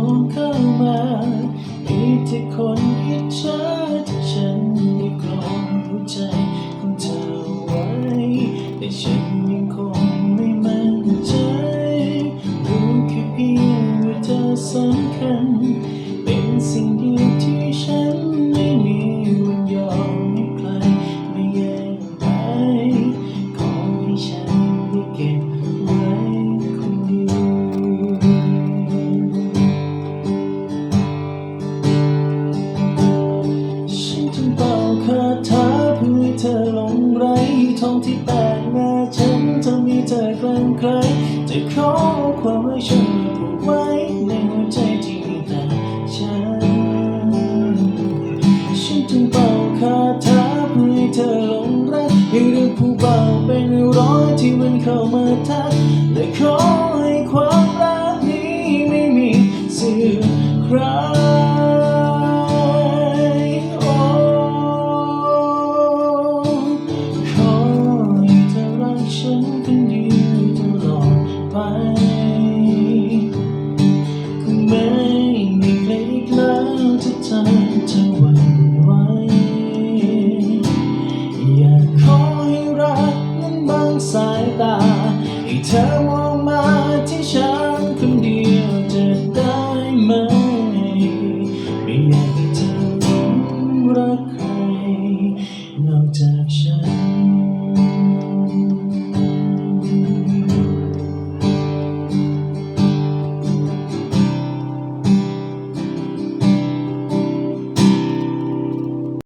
องเข้ามาอิทธิคนอิจฉาที่ฉันได้กรองหัวใจของเธอไว้แต่ฉันยังคงไม่มั่นใจ รู้แค่เพียงว่าเธอสำคัญ เป็นสิ่งเดียวที่ฉัน ที่แปลกหน้าฉันจะมีเธอคลั่ครจะขอความรักฉันผูกไว้ในหัวใจที่มีแต่ฉัน ฉันจึงเป่าคาถาเพื่อให้เธอหลงรักยังเรื่องผู้เบาเป็นร้อยที่มันเข้ามาทักและขอให้ความรักนี้ไม่มีเสื่อม จะหวั่อยากขอให้รักนั้นบางสายตา ให้เธอมองมาที่ฉันคนเดียวจะได้ไหม ไม่อยากให้เธอรัก